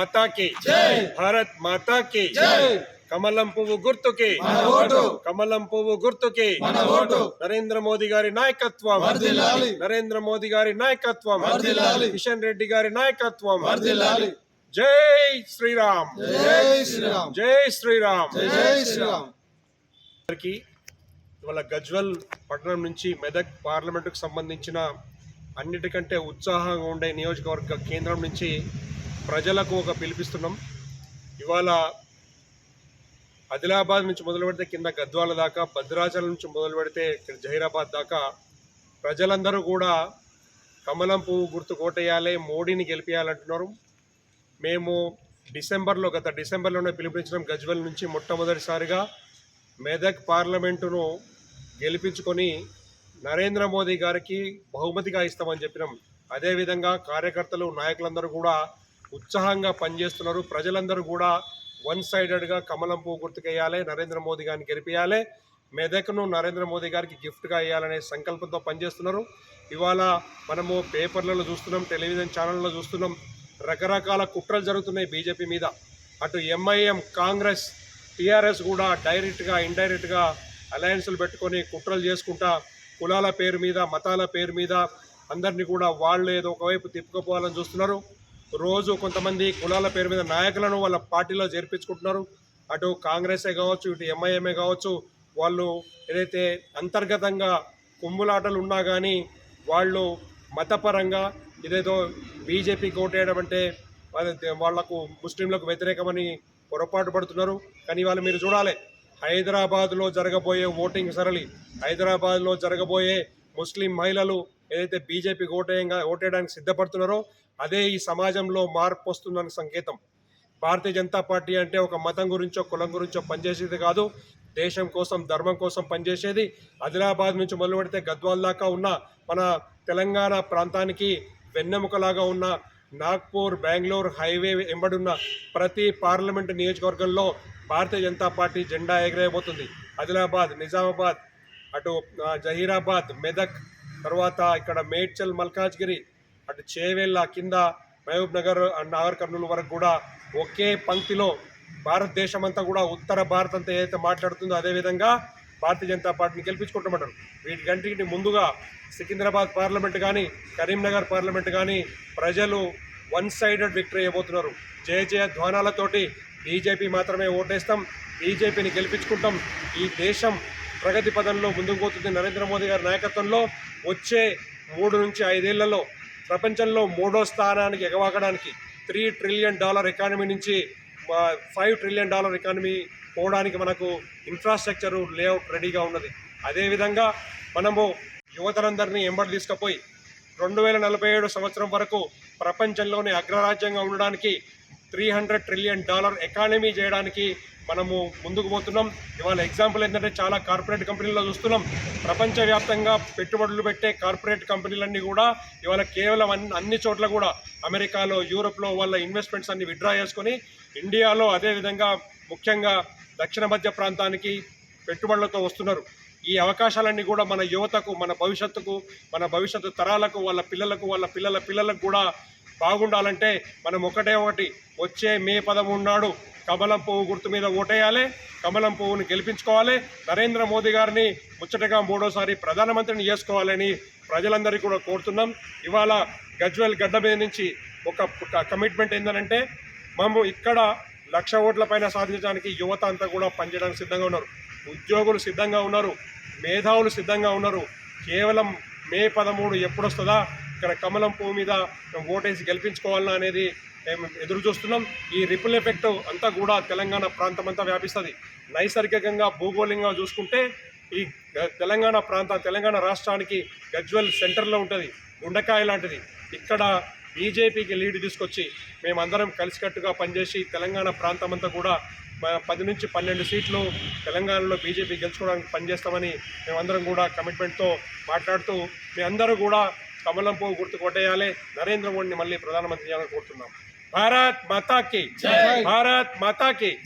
మాతాకి. భారత్ మాతాకి. కమలం పువ్వు గుర్తుకి. కమలం పువ్వు గుర్తుకి. నరేంద్ర మోదీ గారి నాయకత్వం. నరేంద్ర మోదీ గారి నాయకత్వం. కిషన్ రెడ్డి గారి నాయకత్వం. జై శ్రీరామ్ జై శ్రీరామ్ జై శ్రీరామ్ జై శ్రీరామ్ ఇవాళ గజ్వల్ పట్టణం నుంచి మెదక్ పార్లమెంటుకు సంబంధించిన అన్నిటికంటే ఉత్సాహంగా ఉండే నియోజకవర్గ కేంద్రం నుంచి ప్రజలకు ఒక పిలిపిస్తున్నాం. ఇవాళ ఆదిలాబాద్ నుంచి మొదలు పెడితే కింద గద్వాల దాకా భద్రాచలం నుంచి మొదలు పెడితే ఇక్కడ జహీరాబాద్ దాకా ప్రజలందరూ కూడా కమలం పువ్వు గుర్తు కోటేయాలి మోడీని గెలిపించాలంటున్నారు మేము డిసెంబర్లో గత డిసెంబర్లోనే పిలిపించడం గజ్వల్ నుంచి మొట్టమొదటిసారిగా. మెదక్ పార్లమెంటును గెలిపించుకొని నరేంద్ర మోదీ గారికి బహుమతిగా ఇస్తామని చెప్పినాం. అదేవిధంగా కార్యకర్తలు నాయకులందరూ కూడా ఉత్సాహంగా పనిచేస్తున్నారు. ప్రజలందరూ కూడా వన్ సైడెడ్గా కమలం పువ్వు గుర్తుకేయాలి నరేంద్ర మోదీ గారిని గెలిపించాలి మెదక్ను నరేంద్ర మోదీ గారికి గిఫ్ట్గా ఇవ్వాలనే సంకల్పంతో పనిచేస్తున్నారు. ఇవాళ మనము పేపర్లలో చూస్తున్నాం టెలివిజన్ ఛానళ్ళలో చూస్తున్నాం రకరకాల కుట్రలు జరుగుతున్నాయి బీజేపీ మీద. అటు ఎంఐఎం కాంగ్రెస్ టీఆర్ఎస్ కూడా డైరెక్ట్గా ఇండైరెక్ట్గా అలయన్స్లు పెట్టుకొని కుట్రలు చేసుకుంటా కులాల పేరు మీద మతాల పేరు మీద అందరినీ కూడా వాళ్ళు ఏదో ఒకవైపు తిప్పుకుపోవాలని చూస్తున్నారు. రోజు కొంతమంది కులాల పేరు మీద నాయకులను వాళ్ళ పార్టీలో చేర్పించుకుంటున్నారు. అటు కాంగ్రెసే కావచ్చు ఇటు ఎంఐఎంఏ కావచ్చు వాళ్ళు ఏదైతే అంతర్గతంగా కుమ్ములాటలు ఉన్నా కానీ వాళ్ళు మతపరంగా ఇదేదో బీజేపీకి ఓటేయడం అంటే వాళ్ళ- వాళ్ళకు ముస్లింలకు వ్యతిరేకమని పొరపాటు పడుతున్నారు. కానీ వాళ్ళు మీరు చూడాలి హైదరాబాద్లో జరగబోయే ఓటింగ్ సరళి హైదరాబాద్లో జరగబోయే ముస్లిం మహిళలు ఏదైతే బీజేపీకి ఓటేయంగా ఓటేయడానికి సిద్ధపడుతున్నారో అదే ఈ సమాజంలో మార్పు వస్తుందని సంకేతం. భారతీయ జనతా పార్టీ అంటే ఒక మతం గురించో కులం గురించో పనిచేసేది కాదు. దేశం కోసం ధర్మం కోసం పనిచేసేది. ఆదిలాబాద్ నుంచి మొదలు పెడితే గద్వాల్ దాకా ఉన్న మన తెలంగాణ ప్రాంతానికి వెన్నెముకలాగా ఉన్న నాగ్పూర్ బెంగళూరు హైవే వెంబడున్న ప్రతి పార్లమెంటు నియోజకవర్గంలో భారతీయ జనతా పార్టీ జెండా ఎగరేయబోతుంది. ఆదిలాబాద్ నిజామాబాద్ అటు జహీరాబాద్ మెదక్ తర్వాత ఇక్కడ మేడ్చల్ మల్కాజ్గిరి అటు చేవెళ్ళ కింద మహబూబ్ నగర్ అండ్ నాగర్ కర్నూలు వరకు కూడా ఒకే పంక్తిలో భారతదేశం అంతా కూడా ఉత్తర భారత్ అంతా ఏదైతే మాట్లాడుతుందో అదేవిధంగా భారతీయ జనతా పార్టీని గెలిపించుకుంటామంటారు వీటికంటికి ముందుగా సికింద్రాబాద్ పార్లమెంట్ కానీ కరీంనగర్ పార్లమెంట్ కానీ ప్రజలు వన్ సైడెడ్ విక్టరీ అయిపోతున్నారు. జయ జయ ధ్వానాలతోటి బీజేపీ మాత్రమే ఓటేస్తాం బీజేపీని గెలిపించుకుంటాం. ఈ దేశం ప్రగతి పదంలో ముందుకు పోతుంది నరేంద్ర మోదీ గారి నాయకత్వంలో వచ్చే మూడు నుంచి ఐదేళ్ళలో ప్రపంచంలో మూడో స్థానానికి ఎగవాకడానికి త్రీ ట్రిలియన్ డాలర్ ఎకానమీ నుంచి ఫైవ్ ట్రిలియన్ డాలర్ ఎకానమీ పోవడానికి మనకు ఇన్ఫ్రాస్ట్రక్చరు లేఅవుట్ రెడీగా ఉన్నది. అదేవిధంగా మనము యువతలందరినీ ఎంబడి తీసుకుపోయి రెండు వేల నలభై ఏడు సంవత్సరం వరకు ప్రపంచంలోనే అగ్రరాజ్యంగా ఉండడానికి three hundred trillion dollar economy చేయడానికి మనము ముందుకు పోతున్నాం. ఇవాళ ఎగ్జాంపుల్ ఏంటంటే చాలా కార్పొరేట్ కంపెనీల్లో చూస్తున్నాం. ప్రపంచవ్యాప్తంగా పెట్టుబడులు పెట్టే కార్పొరేట్ కంపెనీలన్నీ కూడా ఇవాళ కేవలం అన్ని అన్ని చోట్ల కూడా అమెరికాలో యూరోప్లో వాళ్ళ ఇన్వెస్ట్మెంట్స్ అన్ని విత్డ్రా చేసుకొని ఇండియాలో అదేవిధంగా ముఖ్యంగా దక్షిణ మధ్య ప్రాంతానికి పెట్టుబడులతో వస్తున్నారు. ఈ అవకాశాలన్నీ కూడా మన యువతకు మన భవిష్యత్తుకు మన భవిష్యత్తు తరాలకు వాళ్ళ పిల్లలకు వాళ్ళ పిల్లల పిల్లలకు కూడా బాగుండాలంటే మనం ఒకటే ఒకటి వచ్చే మే పదమూడు నాడు కమలం పువ్వు గుర్తు మీద ఓటేయాలి కమలం పువ్వుని గెలిపించుకోవాలి. నరేంద్ర మోదీ గారిని ముచ్చటగా మూడోసారి ప్రధానమంత్రిని చేసుకోవాలని ప్రజలందరికీ కూడా కోరుతున్నాం. ఇవాళ గజ్వెల్ గడ్డ మీద నుంచి ఒక కమిట్మెంట్ ఏంటంటే మేము ఇక్కడ లక్ష ఓట్ల పైన సాధించడానికి యువత అంతా కూడా పనిచేయడానికి సిద్ధంగా ఉన్నారు. ఉద్యోగులు సిద్ధంగా ఉన్నారు మేధావులు సిద్ధంగా ఉన్నారు. కేవలం మే పదమూడు ఎప్పుడు వస్తుందా ఇక్కడ కమలం పువ్వు మీద మేము ఓటేసి గెలిపించుకోవాలన్నా అనేది మేము ఎదురు చూస్తున్నాం. ఈ రిపుల్ ఎఫెక్ట్ అంతా కూడా తెలంగాణ ప్రాంతం అంతా వ్యాపిస్తుంది. నైసర్గికంగా భూగోళంగా చూసుకుంటే ఈ తెలంగాణ ప్రాంత తెలంగాణ రాష్ట్రానికి గజ్వెల్ సెంటర్లో ఉంటుంది. గుండకాయ లాంటిది. ఇక్కడ బీజేపీకి లీడ్ తీసుకొచ్చి మేమందరం కలిసికట్టుగా పనిచేసి తెలంగాణ ప్రాంతం అంతా కూడా పది నుంచి పన్నెండు సీట్లు తెలంగాణలో బీజేపీ గెలుచుకోవడానికి పనిచేస్తామని మేమందరం కూడా కమిట్మెంట్తో మాట్లాడుతూ మీ అందరూ కూడా కమలం పువ్వు గుర్తు కొట్టేయాలి. నరేంద్ర మోడీని మళ్ళీ ప్రధానమంత్రి చేయాలని కోరుతున్నాం. భారత్ మాతాకి. భారత్ మాతాకి.